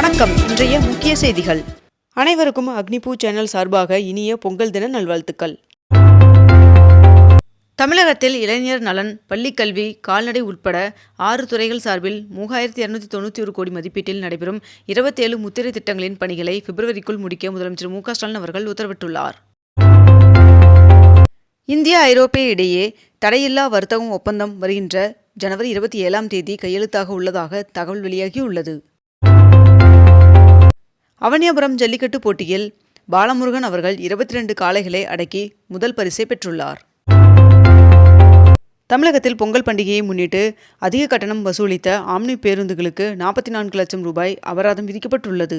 வணக்கம். இன்றைய முக்கிய செய்திகள். அனைவருக்கும் அக்னிபூ சேனல் சார்பாக இனிய பொங்கல் தின நல்வாழ்த்துக்கள். தமிழகத்தில் இளைஞர் நலன் பள்ளிக்கல்வி கால்நடை உட்பட ஆறு துறைகள் சார்பில் மூவாயிரத்தி இரநூத்தி தொண்ணூற்றி ஒரு கோடி மதிப்பீட்டில் நடைபெறும் இருபத்தேழு முத்திரை திட்டங்களின் பணிகளை பிப்ரவரிக்குள் முடிக்க முதலமைச்சர் மு ஸ்டாலின் அவர்கள் உத்தரவிட்டுள்ளார். இந்தியா ஐரோப்பிய இடையே தடையில்லா வர்த்தகம் ஒப்பந்தம் வருகின்ற ஜனவரி இருபத்தி ஏழாம் தேதி கையெழுத்தாக உள்ளதாக தகவல் வெளியாகியுள்ளது. அவனியாபுரம் ஜல்லிக்கட்டு போட்டியில் பாலமுருகன் அவர்கள் இருபத்தி ரெண்டு காளைகளை அடக்கி முதல் பரிசை பெற்றுள்ளார். தமிழகத்தில் பொங்கல் பண்டிகையை முன்னிட்டு அதிக கட்டணம் வசூலித்த ஆம்னி பேருந்துகளுக்கு நாற்பத்தி நான்கு லட்சம் ரூபாய் அபராதம் விதிக்கப்பட்டுள்ளது.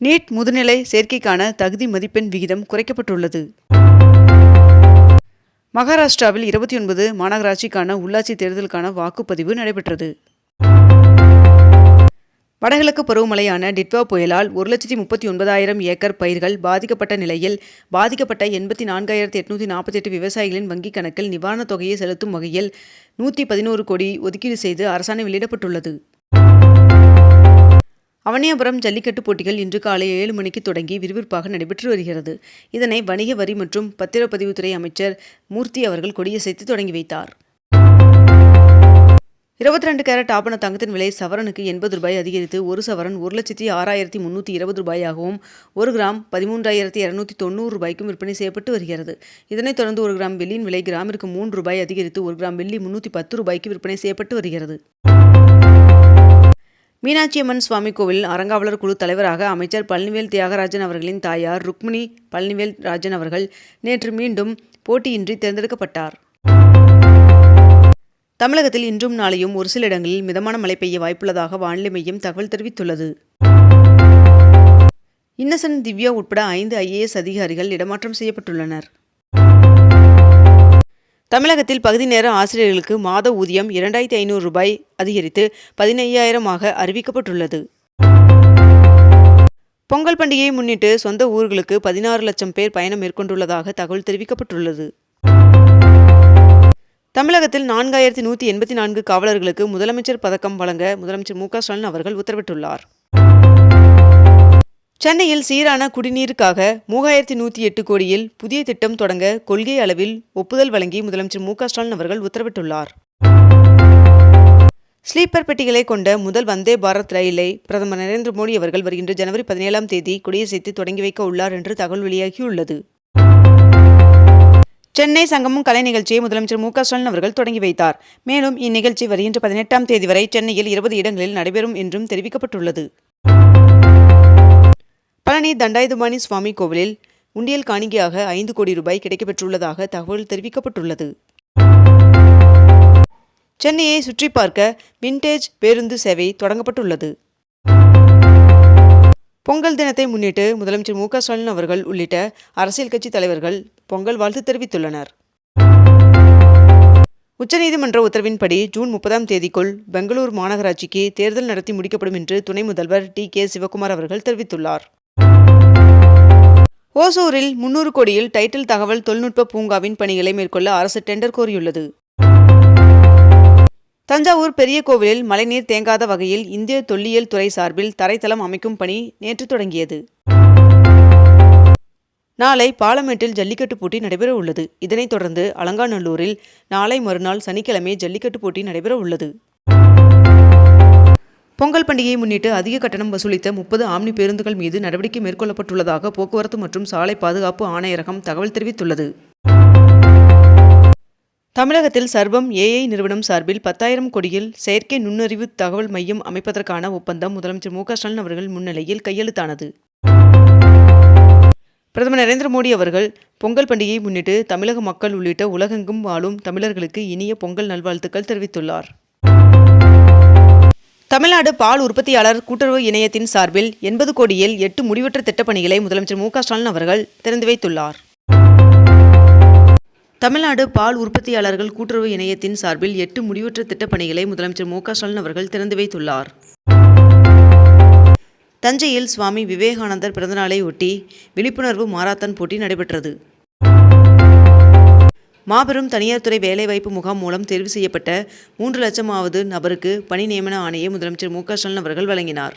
நீட் முதுநிலை சேர்க்கைக்கான தகுதி மதிப்பெண் விகிதம் குறைக்கப்பட்டுள்ளது. மகாராஷ்டிராவில் இருபத்தி ஒன்பது மாநகராட்சிக்கான உள்ளாட்சி தேர்தலுக்கான வாக்குப்பதிவு நடைபெற்றது. வடகிழக்கு பருவமழையான டிட்வா புயலால் ஒரு லட்சத்தி முப்பத்தி ஒன்பதாயிரம் ஏக்கர் பயிர்கள் பாதிக்கப்பட்ட நிலையில் பாதிக்கப்பட்ட எண்பத்தி நான்காயிரத்தி எட்நூற்றி நாற்பத்தெட்டு விவசாயிகளின் வங்கிக் கணக்கில் நிவாரணத் தொகையை செலுத்தும் வகையில் நூற்றி பதினோரு கோடி ஒதுக்கீடு செய்து அரசாணை வெளியிடப்பட்டுள்ளது. அவனியாபுரம் ஜல்லிக்கட்டு போட்டிகள் இன்று காலை ஏழு மணிக்கு தொடங்கி விறுவிறுப்பாக நடைபெற்று வருகிறது. இதனை வணிக வரி மற்றும் பத்திரப்பதிவுத்துறை அமைச்சர் மூர்த்தி அவர்கள் கொடியசைத்து தொடங்கி வைத்தார். இருபத்தி ரெண்டு கேரட் ஆபண தங்கத்தின் விலை சவரனுக்கு எண்பது ரூபாய் அதிகரித்து ஒரு சவரன் ஒரு லட்சத்தி ஆறாயிரத்தி முன்னூற்றி இருபது ரூபாயாகவும் ஒரு கிராம் பதிமூன்றாயிரத்தி இரநூத்தி தொண்ணூறு ரூபாய்க்கும் விற்பனை செய்யப்பட்டு வருகிறது. இதனைத் தொடர்ந்து ஒரு கிராம் வெள்ளியின் விலை கிராமிற்கு மூன்று ரூபாய் அதிகரித்து ஒரு கிராம் வெள்ளி முன்னூற்றி பத்து ரூபாய்க்கு விற்பனை செய்யப்பட்டு வருகிறது. மீனாட்சியம்மன் சுவாமி கோவில் அறங்காவலர் குழு தலைவராக அமைச்சர் பழனிவேல் தியாகராஜன் அவர்களின் தாயார் ருக்மிணி பழனிவேல் ராஜன் அவர்கள் நேற்று மீண்டும் போட்டியின்றி தேர்ந்தெடுக்கப்பட்டார். தமிழகத்தில் இன்றும் நாளையும் ஒரு சில இடங்களில் மிதமான மழை பெய்ய வாய்ப்புள்ளதாக வானிலை மையம் தகவல் தெரிவித்துள்ளது. இன்னசென்ட் திவ்யா உட்பட ஐந்து ஐஏஎஸ் அதிகாரிகள் இடமாற்றம் செய்யப்பட்டுள்ளனர். தமிழகத்தில் பகுதி நேர ஆசிரியர்களுக்கு மாத ஊதியம் இரண்டாயிரத்தி ஐநூறு ரூபாய் அதிகரித்து பதினையாயிரமாக அறிவிக்கப்பட்டுள்ளது. பொங்கல் பண்டிகையை முன்னிட்டு சொந்த ஊர்களுக்கு பதினாறு லட்சம் பேர் பயணம் மேற்கொண்டுள்ளதாக தகவல் தெரிவிக்கப்பட்டுள்ளது. தமிழகத்தில் நான்காயிரத்தி நூற்றி எண்பத்தி நான்கு காவலர்களுக்கு முதலமைச்சர் பதக்கம் வழங்க முதலமைச்சர் மு ஸ்டாலின் அவர்கள் உத்தரவிட்டுள்ளார். சென்னையில் சீரான குடிநீருக்காக மூவாயிரத்தி நூற்றி எட்டு கோடியில் புதிய திட்டம் தொடங்க கொள்கை அளவில் ஒப்புதல் வழங்கி முதலமைச்சர் மு ஸ்டாலின் அவர்கள் உத்தரவிட்டுள்ளார். ஸ்லீப்பர் பெட்டிகளை கொண்ட முதல் வந்தே பாரத் ரயிலை பிரதமர் நரேந்திர மோடி அவர்கள் வருகின்ற ஜனவரி பதினேழாம் தேதி கொடியசைத்து தொடங்கி வைக்க உள்ளார் என்று தகவல் வெளியாகியுள்ளது. சென்னை சங்கமும் கலை நிகழ்ச்சியை முதலமைச்சர் மு க ஸ்டாலின் அவர்கள் தொடங்கி வைத்தார். மேலும் இந்நிகழ்ச்சி வருகின்ற பதினெட்டாம் தேதி வரை சென்னையில் இருபது இடங்களில் நடைபெறும் என்றும் தெரிவிக்கப்பட்டுள்ளது. பழனி தண்டாயுதபாணி சுவாமி கோவிலில் உண்டியல் காணிக்கையாக ஐந்து கோடி ரூபாய் கிடைக்கப்பெற்றுள்ளதாக தகவல் தெரிவிக்கப்பட்டுள்ளது. சென்னையை சுற்றி பார்க்க விண்டேஜ் பேருந்து சேவை தொடங்கப்பட்டுள்ளது. பொங்கல் தினத்தை முன்னிட்டு முதலமைச்சர் மு க ஸ்டாலின் அவர்கள் உள்ளிட்ட அரசியல் கட்சி தலைவர்கள் பொங்கல் வாழ்த்து தெரிவித்துள்ளனர். உச்சநீதிமன்ற உத்தரவின்படி ஜூன் முப்பதாம் தேதிக்குள் பெங்களூர் மாநகராட்சிக்கு தேர்தல் நடத்தி முடிக்கப்படும் என்று துணை முதல்வர் டி. கே. சிவகுமார் அவர்கள் தெரிவித்துள்ளார். ஓசூரில் முன்னூறு கோடியில் டைட்டில் தகவல் தொழில்நுட்ப பூங்காவின் பணிகளை மேற்கொள்ள அரசு டெண்டர் கோரியுள்ளது. தஞ்சாவூர் பெரிய கோவிலில் மழைநீர் தேங்காத வகையில் இந்திய தொல்லியல் துறை சார்பில் தரைத்தளம் அமைக்கும் பணி நேற்று தொடங்கியது. நாளை பாலமேட்டில் ஜல்லிக்கட்டு போட்டி நடைபெற உள்ளது இதனைத் தொடர்ந்து அலங்காநல்லூரில் நாளை மறுநாள் சனிக்கிழமை ஜல்லிக்கட்டு போட்டி நடைபெற உள்ளது பொங்கல் பண்டிகையை முன்னிட்டு அதிக கட்டணம் வசூலித்த முப்பது ஆம்னி பேருந்துகள் மீது நடவடிக்கை மேற்கொள்ளப்பட்டுள்ளதாக போக்குவரத்து மற்றும் சாலை பாதுகாப்பு ஆணையரகம் தகவல் தெரிவித்துள்ளது. தமிழகத்தில் சர்வம் ஏஐ நிறுவனம் சார்பில் பத்தாயிரம் கோடியில் செயற்கை நுண்ணறிவு தகவல் மையம் அமைப்பதற்கான ஒப்பந்தம் முதலமைச்சர் மு க ஸ்டாலின் அவர்கள் முன்னிலையில் கையெழுத்தானது. பிரதமர் நரேந்திர மோடி அவர்கள் பொங்கல் பண்டிகையை முன்னிட்டு தமிழக மக்கள் உள்ளிட்ட உலகெங்கும் வாழும் தமிழர்களுக்கு இனிய பொங்கல் நல்வாழ்த்துக்கள் தெரிவித்துள்ளார். தமிழ்நாடு பால் உற்பத்தியாளர் கூட்டுறவு இணையத்தின் சார்பில் எண்பது கோடியில் எட்டு முடிவற்ற திட்டப்பணிகளை முதலமைச்சர் மு ஸ்டாலின் அவர்கள் திறந்து வைத்துள்ளார். தமிழ்நாடு பால் உற்பத்தியாளர்கள் கூட்டுறவு இணையத்தின் சார்பில் எட்டு முடிவற்ற திட்டப்பணிகளை முதலமைச்சர் மு ஸ்டாலின் அவர்கள் திறந்து வைத்துள்ளார். தஞ்சையில் சுவாமி விவேகானந்தர் பிறந்தநாளை ஒட்டி விழிப்புணர்வு மாரத்தான் போட்டி நடைபெற்றது. மாபெரும் தனியார் துறை வேலைவாய்ப்பு முகாம் மூலம் தேர்வு செய்யப்பட்ட மூன்று லட்சமாவது நபருக்கு பணி நியமன ஆணையை முதலமைச்சர் மு ஸ்டாலின் அவர்கள் வழங்கினார்.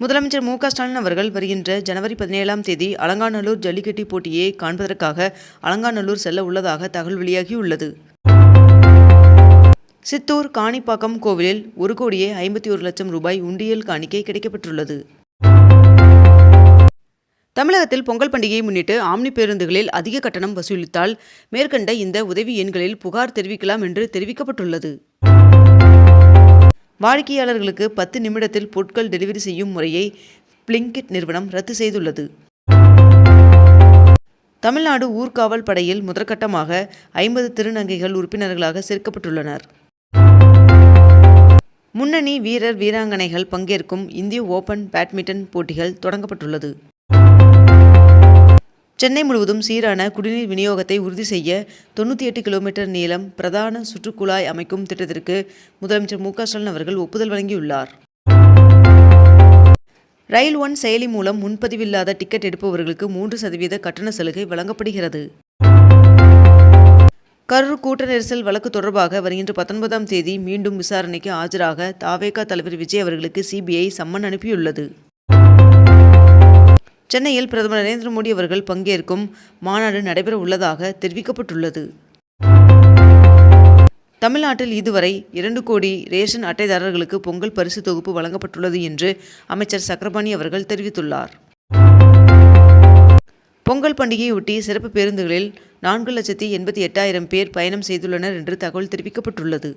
முதலமைச்சர் மு ஸ்டாலின் அவர்கள் வருகின்ற ஜனவரி பதினேழாம் தேதி அலங்காநல்லூர் ஜல்லிக்கட்டு போட்டியை காண்பதற்காக அலங்காநல்லூர் செல்ல உள்ளதாக தகவல் வெளியாகியுள்ளது. சித்தூர் காணிப்பாக்கம் கோவிலில் ஒரு கோடியே ஐம்பத்தி ஒரு லட்சம் ரூபாய் உண்டியல் காணிக்கை கிடைக்கப்பட்டுள்ளது தமிழகத்தில் பொங்கல் பண்டிகையை முன்னிட்டு ஆம்னி பேருந்துகளில் அதிக கட்டணம் வசூலித்தால் மேற்கண்ட இந்த உதவி எண்களில் புகார் தெரிவிக்கலாம் என்று தெரிவிக்கப்பட்டுள்ளது. வாடிக்கையாளர்களுக்கு பத்து நிமிடத்தில் பொருட்கள் டெலிவரி செய்யும் முறையை பிளிங்கிட் நிறுவனம் ரத்து செய்துள்ளது. தமிழ்நாடு ஊர்காவல் படையில் முதற்கட்டமாக ஐம்பது திருநங்கைகள் உறுப்பினர்களாக சேர்க்கப்பட்டுள்ளனர். முன்னணி வீரர் வீராங்கனைகள் பங்கேற்கும் இந்திய ஓபன் பேட்மிண்டன் போட்டிகள் தொடங்கப்பட்டுள்ளது. சென்னை முழுவதும் சீரான குடிநீர் விநியோகத்தை உறுதி செய்ய தொண்ணூற்றி எட்டு கிலோமீட்டர் நீளம் பிரதான சுற்றுக்குழாய் அமைக்கும் திட்டத்திற்கு முதலமைச்சர் மு ஸ்டாலின் அவர்கள் ஒப்புதல் வழங்கியுள்ளார். ரயில் ஒன் செயலி மூலம் முன்பதிவில்லாத டிக்கெட் எடுப்பவர்களுக்கு மூன்று சதவீத கட்டண சலுகை வழங்கப்படுகிறது. கரூர் கூட்ட நெரிசல் வழக்கு தொடர்பாக வருகின்ற பத்தொன்பதாம் தேதி மீண்டும் விசாரணைக்கு ஆஜராக தாவேகா தலைவர் விஜய் அவர்களுக்கு சிபிஐ சம்மன் அனுப்பியுள்ளது. சென்னையில் பிரதமர் நரேந்திர மோடி அவர்கள் பங்கேற்கும் மாநாடு நடைபெற உள்ளதாக தெரிவிக்கப்பட்டுள்ளது. தமிழ்நாட்டில் இதுவரை இரண்டு கோடி ரேஷன் அட்டைதாரர்களுக்கு பொங்கல் பரிசு தொகுப்பு வழங்கப்பட்டுள்ளது என்று அமைச்சர் சக்கரபாணி அவர்கள் தெரிவித்துள்ளார். பொங்கல் பண்டிகையொட்டி சிறப்பு பேருந்துகளில் நான்கு லட்சத்தி எண்பத்தி எட்டாயிரம் பேர் பயணம் செய்துள்ளனர் என்று தகவல் தெரிவிக்கப்பட்டுள்ளது.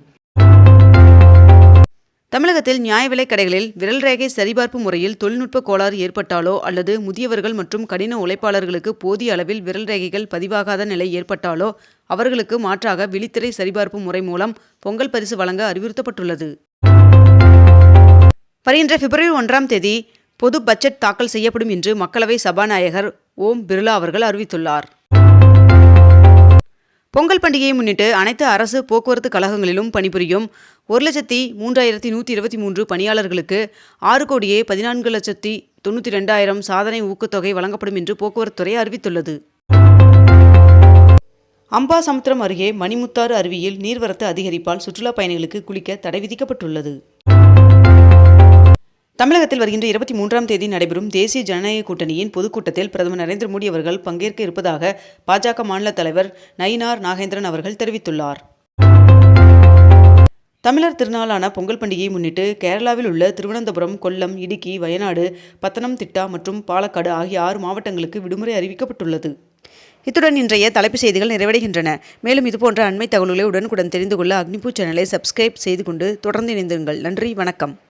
தமிழகத்தில் நியாய விலைக் கடைகளில் விரல் ரேகை சரிபார்ப்பு முறையில் தொழில்நுட்ப கோளாறு ஏற்பட்டாலோ அல்லது முதியவர்கள் மற்றும் கடின உழைப்பாளர்களுக்கு போதிய அளவில் விரல் ரேகைகள் பதிவாகாத நிலை ஏற்பட்டாலோ அவர்களுக்கு மாற்றாக விழித்திரை சரிபார்ப்பு முறை மூலம் பொங்கல் பரிசு வழங்க அறிவுறுத்தப்பட்டுள்ளது. வருகின்ற பிப்ரவரி ஒன்றாம் தேதி பொது பட்ஜெட் தாக்கல் செய்யப்படும் என்று மக்களவை சபாநாயகர் ஓம் பிர்லா அவர்கள் அறிவித்துள்ளார். பொங்கல் பண்டிகையை முன்னிட்டு அனைத்து அரசு போக்குவரத்து கழகங்களிலும் பணிபுரியும் ஒரு லட்சத்தி மூன்றாயிரத்தி நூற்றி இருபத்தி மூன்று பணியாளர்களுக்கு ஆறு கோடியே பதினான்கு லட்சத்தி தொண்ணூற்றி ரெண்டாயிரம் சாதனை ஊக்கத்தொகை வழங்கப்படும் என்று போக்குவரத்துறை அறிவித்துள்ளது. அம்பாசமுத்திரம் அருகே மணிமுத்தாறு அருவியில் நீர்வரத்து அதிகரிப்பால் சுற்றுலா பயணிகளுக்கு குளிக்க தடை விதிக்கப்பட்டுள்ளது. தமிழகத்தில் வருகின்ற இருபத்தி மூன்றாம் தேதி நடைபெறும் தேசிய ஜனநாயக கூட்டணியின் பொதுக்கூட்டத்தில் பிரதமர் நரேந்திர மோடி அவர்கள் பங்கேற்க இருப்பதாக பாஜக மாநில தலைவர் நயினார் நாகேந்திரன் அவர்கள் தெரிவித்துள்ளார். தமிழர் திருநாளான பொங்கல் பண்டிகையை முன்னிட்டு கேரளாவில் உள்ள திருவனந்தபுரம் கொல்லம் இடுக்கி வயநாடு பத்தனம்திட்டா மற்றும் பாலக்காடு ஆகிய ஆறு மாவட்டங்களுக்கு விடுமுறை அறிவிக்கப்பட்டுள்ளது. இத்துடன் இன்றைய தலைப்புச் செய்திகள் நிறைவடைகின்றன. மேலும் இதுபோன்ற அண்மை தகவல்களை உடனுக்குடன் தெரிந்து கொள்ள அக்னிபூ சேனலை சப்ஸ்கிரைப் செய்து கொண்டு தொடர்ந்து இணைந்திருங்கள். நன்றி வணக்கம்.